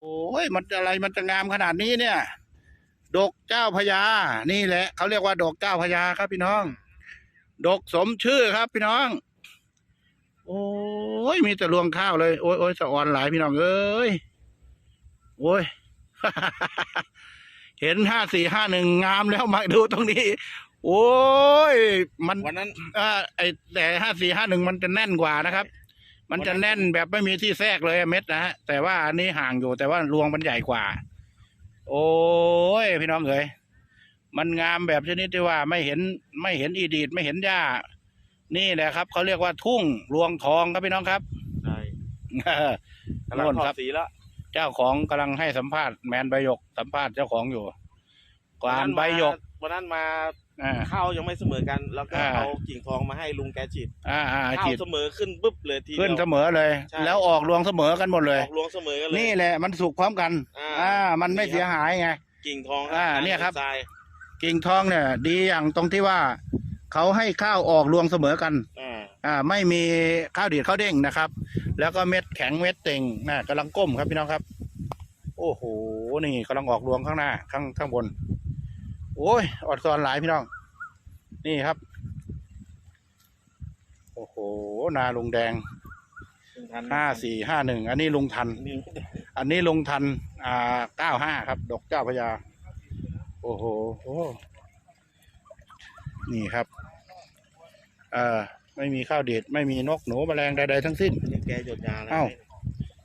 โอ้ยมันอะไรมันจะงามขนาดนี้เนี่ย ดกเจ้าพญา นี่แหละเขาเรียกว่าดกเจ้าพญาครับพี่น้อง ดกสมชื่อครับพี่น้อง โอ้ยมีแต่รวงข้าวเลย โอ้ยโอ้ยสะออนหลายพี่น้องเอ้ย โอ้ย เห็นห้าสี่ห้าหนึ่งงามแล้วมาดูตรงนี้ โอ้ย มันวันนั้นอ่าไอแต่ห้าสี่ห้าหนึ่งมันจะแน่นกว่านะครับ มันจะแน่นแบบไม่มีที่แทรกเลยเม็ดนะฮะแต่ว่าอันนี้ห่างอยู่แต่ว่ารวงมันใหญ่กว่า โอ้ยพี่น้องเอ๋ยมันงามแบบชนิดที่ว่าไม่เห็นไม่เห็นอีดีดไม่เห็นหญ้า นี่แหละครับเขาเรียกว่าทุ่งรวงทองครับพี่น้องครับใช่กำลังโน่นถอครัดบสีแล้วเจ้าของกำลังให้สัมภาษณ์แมนใบหยกสัมภาษณ์เจ้าของอยู่กวานใบหยกวันนั้นมา อ่า ข้าวยังไม่เสมอกัน แล้วก็อ่า เอากิ่งทองมาให้ลุงแกฉีดอ่าอ่าข้าจิวตเสมอขึ้นปุ๊บเลยทีขึ้นเดียวเสมอเลย ใช่ แล้วออกรวงเสมอกันหมดเลย ออกรวงเสมอกันเลย นี่แหละมันสุกพร้อมกัน อ่า อ่า มันไม่เสียหายไง กิ่งทองอ่าเนี่ยครับทรายกิ่งทองเนี่ย ดีอย่างตรงที่ว่า เขาให้ข้าวออกรวงเสมอกัน อ่าอ่าไม่มีข้าวดีดข้าวเด้งนะครับ แล้วก็เม็ดแข็งเม็ดเต่งน่ะกำลังก้มครับพี่น้องครับ โอ้โหนี่กำลังออกรวงข้างหน้า ข้างข้างบน โอ้ยอดซอนหลายพี่น้อง นี่ครับ โอ้โห นาลุงแดงลุงทันห้าสี่ห้าหนึ่งอันนี้ลุงทันนี่อันนี้ลุงทัน อ่าเก้าห้าครับ ดอกเจ้าพญาโอ้โหโอ้นี่ครับเอ่อไม่มีข้าวดีดไม่มีนกหนูแมลงใดๆทั้งสิ้นนี่แกหยดยาแล้วเอ้า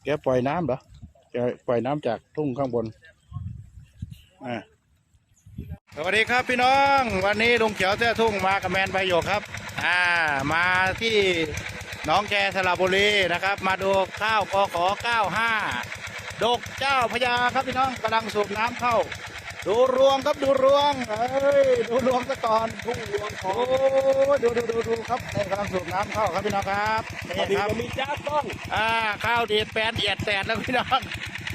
แกปล่อยน้ำเหรอแกปล่อยน้ำจากทุ่งข้างบนอ่า สวัสดีครับพี่น้องวันนี้ลุงเขียวแท้ทุ่งมากับแมนใบหยกครับอ่ามาที่หน้องแกสระบุรีนะครับ มาดูข้าวกข95 ดกเจ้าพญาครับพี่น้องกำลังสูบน้ำเข้า ดูรวงครับดูรวงเอ้ยดูรวงซะก่อนทุ่งรวงโอ้ดูดูดูดูครับนี่กำลังสูบน้ำเข้าครับพี่น้องครับนี่ดีครับก็มีจ้าต้นอ่าข้าวดีดแปนเอียดแตดแล้วพี่น้อง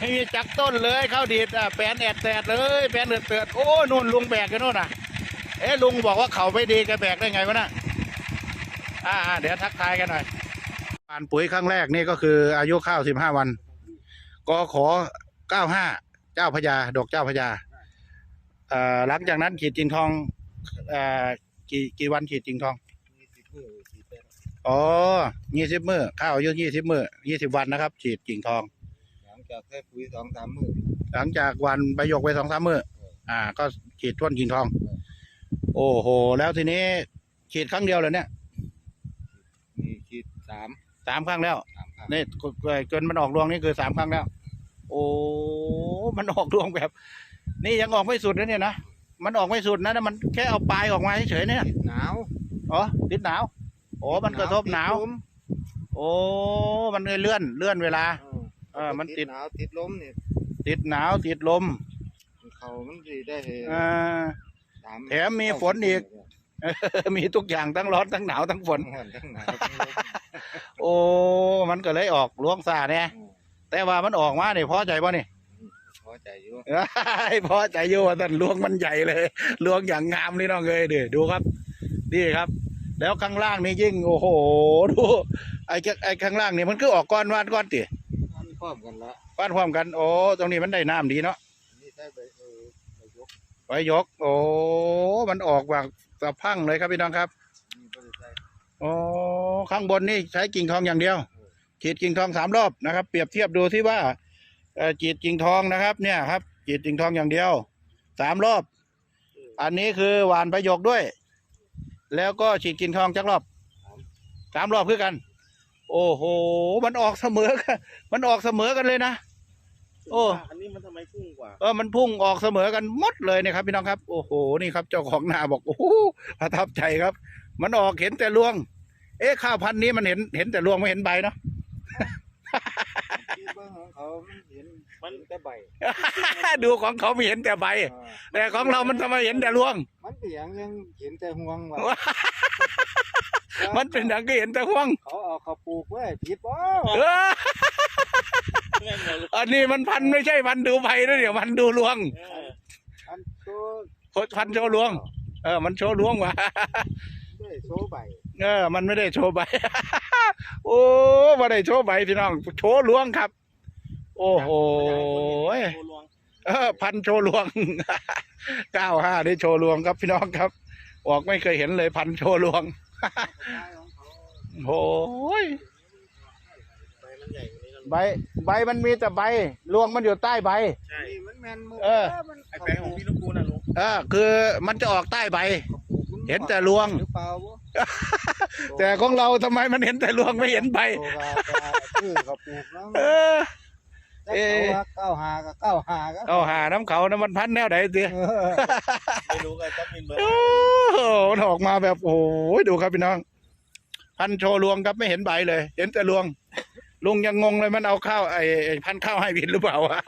ไม่มีจักต้นเลยข้าวดีดอ่าแปนเอียดแตดเลยแปนเดือดเตือดโอ้นู่นลุงแบกกันนู่นน่ะเอ๊ะลุงบอกว่าเขาไม่ดีแกแบกได้ไงวะน่ะอ่าอ่าเดี๋ยวทักทายกันหน่อยปานปุ๋ยครั้งแรกนี่ก็คืออายุข้าวสิบห้าวันกขอเก้าห้าเจ้าพญาดอกเจ้าพญาเอ่อหลังจากนั้นขีดจิงทองเอ่อกี่กี่วันขีดจิงทองอ๋อยี่สิบมือข้าวอายุยี่สิบมือยี่สิบวันนะครับ ฉีดกิ่งทองหลัง จากแค่ปุ๋ยสองสามมื้อ หลังจากวันใบหยกไปสองสามมืออ่า ก็ฉีดท่วนกิ่งทองโอ้โห แล้วทีนี้ฉีดครั้งเดียวเลยเนี่ยมีคิดสามสามครั้งแล้วสามครั้งนี่เกินมันออกรวงนี่คือสามครั้งแล้ว โอ้มันออกรวงแบบ นี่ยังออกไม่สุดนะเนี่ยนะมันออกไม่สุดนะแต่มันแค่เอาปลายออกมาเฉยๆเนี่ยติดหนาวอ๋อติดหนาวโอ้มันกระทบหนาว ติดลมโอ้ มันเลยเลื่อน เลื่อนเวลา เออมันติด หนาวติดลมเนี่ยติดหนาวติดลมเขามันสิได้อ่าสามแถมมีฝนอีก มีทุกอย่างทั้งร้อนทั้งหนาวทั้งฝน ทั้งร้อนทั้งหนาวทั้งลมโอ้ มันก็เลยออกล้วงซาเนี่ยอืมแต่ว่ามันออกมาเนี่ยพอใจป่ะนี่พอใจอยู่พอใจอยู่ว่าแต่ล้วงมันใหญ่เลยล้วงอย่างงามนี่น้องเลยเดี๋ยวดูครับนี่ครับ แล้วข้างล่างนี่ยิ่งโอ้โหดูไอ้แค่ไอ้ข้างล่างนี่มันคือออกก้อนวานก้อนติมัน พร้อมกันละวานพร้อมกัน โอ้ ตรงนี้มันได้น้ำดีเนาะนี่ใช้ใบเออใบยกไว้ยก โอ้ มันออกแบบสะพรังเลยครับพี่น้องครับ นี่บ่ได้ใช้โอ้ข้างบนนี่ใช้กิ่งทองอย่างเดียว ฉีดกิ่งทองสามรอบนะครับ เปรียบเทียบดูที่ว่าเอ่อฉีดกิ่งทองนะครับ เนี่ยครับฉีดกิ่งทองอย่างเดียวสามรอบ อันนี้คือหวานประโยคด้วย แล้วก็ฉีดกิ่งทองจักรอบสามรอบคือกัน โอ้โห มันออกเสมอกันมันออกเสมอกันเลยนะ โอ้ อันนี้มันทำไมพุ่งกว่า เออมันพุ่งออกเสมอกันหมดเลยนะครับ พี่น้องครับ โอ้โห นี่ครับ เจ้าของนาบอกโอ้โหประทับใจครับ มันออกเห็นแต่รวง เอ๊ะข้าวพันธุ์นี้มันเห็นเห็นแต่รวงไม่เห็นใบเนาะ ที่เบิ่งของเขามันเห็นมันเห็นแต่ใบดูของเขาไม่เห็นแต่ใบ เออแต่ของเรามันทำไมเห็นแต่รวง มันเปียงยังเห็นแต่ห่วงว่ะมันเป็นอย่างก็เห็นแต่ห่วง เขา เอาเขาปลูกไว้ผิดบ่เออแม่งเลยอันนี้มันพันธุ์ไม่ใช่พันธุ์ดูใบนะเดี๋ยวมันดูรวงเอออันตัวพันธุ์โชว์รวง เออ มันโชว์รวงว่ะด้วยโซใบเออ มันไม่ได้โชว์ใบ โอ้ไม่ได้โชว์ใบพี่น้อง โชว์รวงครับ โอ้โหเออ พันโชว์ลวงเก้าห้าได้โชว์ลวงครับพี่น้องครับออกไม่เคยเห็นเลยพันโชว์ลวง โอ้ยใบมันใหญ่กว่านี้แล้วใบใบมันมีแต่ใบลวงมันอยู่ใต้ใบ ใช่นี่มันแมนมือเออ มันไอแปลงของพี่ลูกกูน่ะลุงเออคือมันจะออกใต้ใบ เห็นแต่รวง หรือเปล่าบ่แต่ของเราทำไมมันเห็นแต่ลวงไม่เห็นใบ โตกาตาชื่อเขาปลูกเนาะเออแต่เขาว่าเก้าหาก็เก้าหาก็เอาหาน้ำเขาน้ำมันพันแนวไหนสิเออไม่รู้ก็ต้องมินเบอร์ โอ้โหมันออกมาแบบโอ้ยดูครับพี่น้อง พันโชลวงครับไม่เห็นใบเลย เห็นแต่ลวงลุงยังงงเลยมันเอาข้าวไอ้พันข้าวให้ผินหรือเปล่าวะ